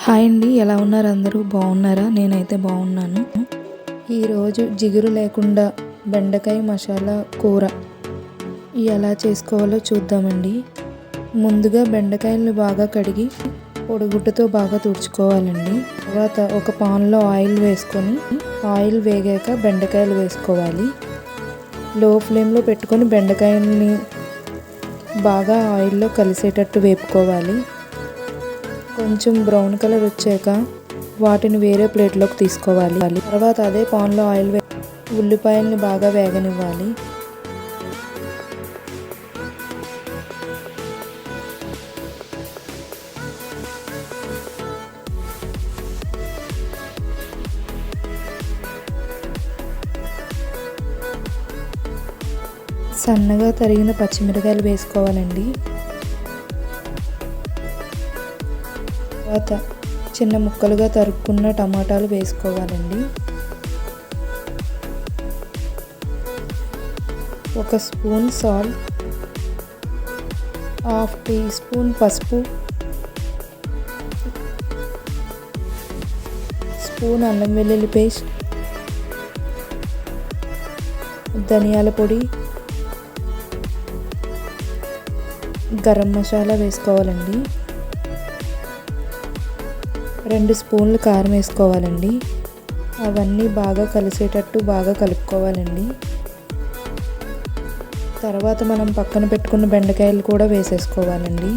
Hi అండి ఎలా ఉన్నారు అందరూ? బాగున్నారా? నేనైతే బాగున్నాను. ఈరోజు జిగురు లేకుండా బెండకాయ మసాలా కూర ఎలా చేసుకోవాలో చూద్దామండి. ముందుగా బెండకాయలను బాగా కడిగి పొడిగుడ్డతో బాగా తుడుచుకోవాలండి. తర్వాత ఒక పాన్లో ఆయిల్ వేసుకొని ఆయిల్ వేగాక బెండకాయలు వేసుకోవాలి. లో ఫ్లేమ్లో పెట్టుకొని బెండకాయల్ని బాగా ఆయిల్లో కలిసేటట్టు వేపుకోవాలి. కొంచెం బ్రౌన్ కలర్ వచ్చాక వాటిని వేరే ప్లేట్లోకి తీసుకోవాలి. తర్వాత అదే పాన్లో ఆయిల్ వే ఉల్లిపాయల్ని బాగా వేగనివ్వాలి. సన్నగా తరిగిన పచ్చిమిరకాయలు వేసుకోవాలండి. తర్వాత చిన్న ముక్కలుగా తరుక్కున్న టమాటాలు వేసుకోవాలండి. ఒక spoon salt half teaspoon పసుపు స్పూన్ అల్లం వెల్లుల్లి పేస్ట్ ధనియాల పొడి గరం మసాలా వేసుకోవాలండి. రెండు స్పూన్లు కారం వేసుకోవాలండి. అవన్నీ బాగా కలిసేటట్టు బాగా కలుపుకోవాలండి. తర్వాత మనం పక్కన పెట్టుకున్న బెండకాయలు కూడా వేసేసుకోవాలండి.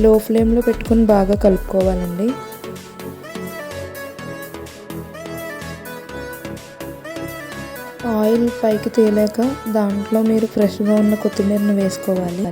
లో ఫ్లేమ్లో పెట్టుకుని బాగా కలుపుకోవాలండి. ఆయిల్ పైకి తేలాక దాంట్లో మీరు ఫ్రెష్గా ఉన్న కొత్తిమీరను వేసుకోవాలి.